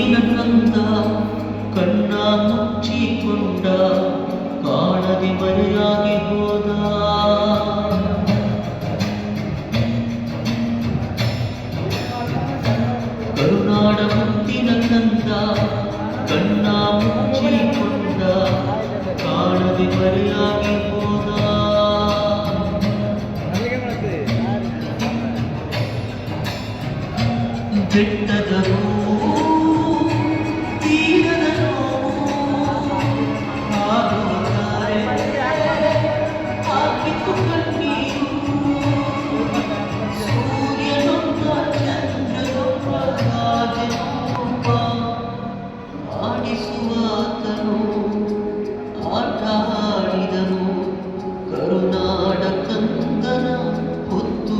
திலகந்தா கண்ணா முற்றி கொண்டா காணதி மறையாகி போதா. கருணாட முத்திலகந்தா கண்ணா முற்றி கொண்டா காணதி மறையாகி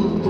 tudo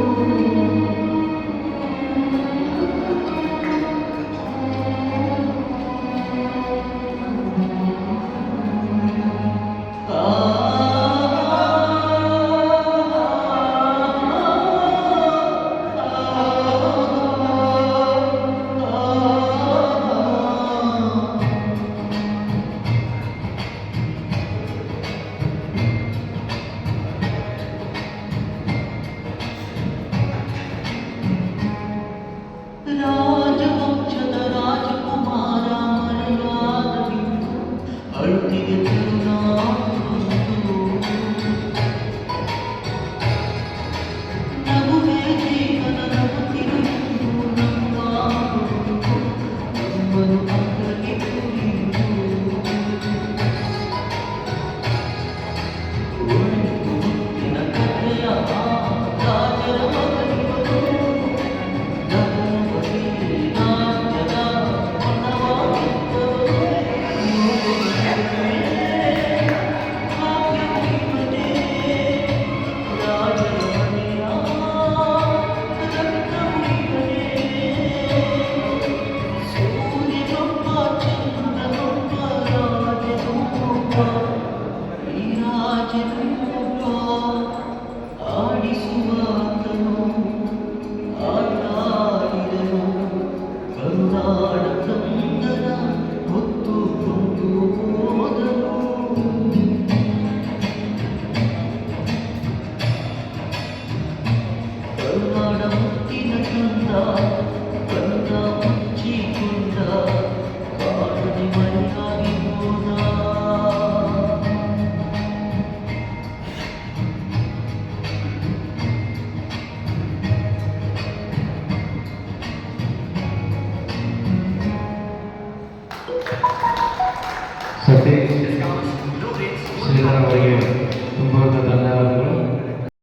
そして、それから泳ぐ。